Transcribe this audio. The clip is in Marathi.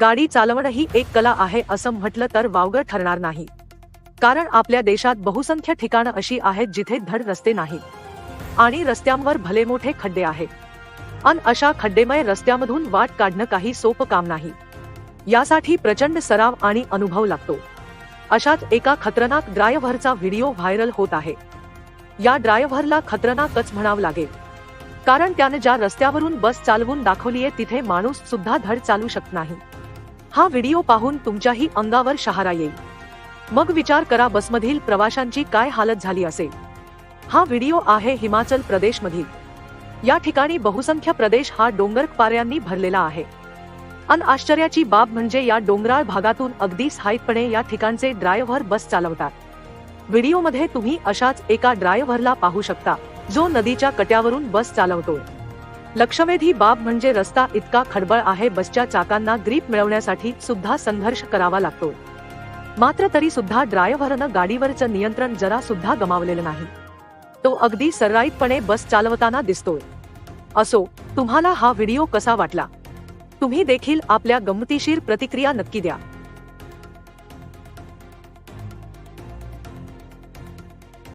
गाडी चालवणं ही एक कला आहे असं म्हटलं तर वावगं ठरणार नाही. कारण आपल्या देशात बहुसंख्य ठिकाणं अशी आहेत जिथे धड रस्ते नाहीत. आणि रस्त्यांवर भले मोठे खड्डे आहेत. अन अशा खड्डेमय रस्त्यामधून वाट काढणं काही सोपं काम नाही. यासाठी प्रचंड सराव आणि अनुभव लागतो. अशाच एका खतरनाक ड्रायव्हरचा व्हिडिओ व्हायरल होत आहे. या ड्रायव्हरला खतरनाकच म्हणावं लागेल. कारण त्यानं ज्या रस्त्यावरून बस चालवून दाखवलीये तिथे माणूस सुद्धा धड चालू शकत नाही. हा व्हिडिओ पाहून तुमच्याही अंगावर शहारा येईल. मग विचार करा बसमधील प्रवाशांची काय हालत झाली असेल. हा व्हिडिओ आहे हिमाचल प्रदेशमधील. या ठिकाणी बहुसंख्य प्रदेश हा डोंगर पाऱ्यांनी भरलेला आहे. अन आश्चर्याची बाब म्हणजे या डोंगराळ भागातून अगदी स्थायिकपणे या ठिकाणचे ड्रायव्हर बस चालवतात. व्हिडिओमध्ये तुम्ही अशाच एका ड्रायव्हरला पाहू शकता जो नदीच्या कट्यावरून बस चालवतोय. लक्षवेधी बाब म्हणजे रस्ता इतका खडबळ आहे बसच्या चाकांना ग्रीप मिळवण्यासाठी सुद्धा संघर्ष करावा लागतो. मात्र तरी सुद्धा ड्रायव्हरनं गाडीवरचं नियंत्रण जरा सुद्धा गमावलेलं नाही. तो अगदी सर्राईतपणे बस चालवताना दिसतोय. असो तुम्हाला हा व्हिडिओ कसा वाटला? तुम्ही देखील आपल्या गमतीशीर प्रतिक्रिया नक्की द्या.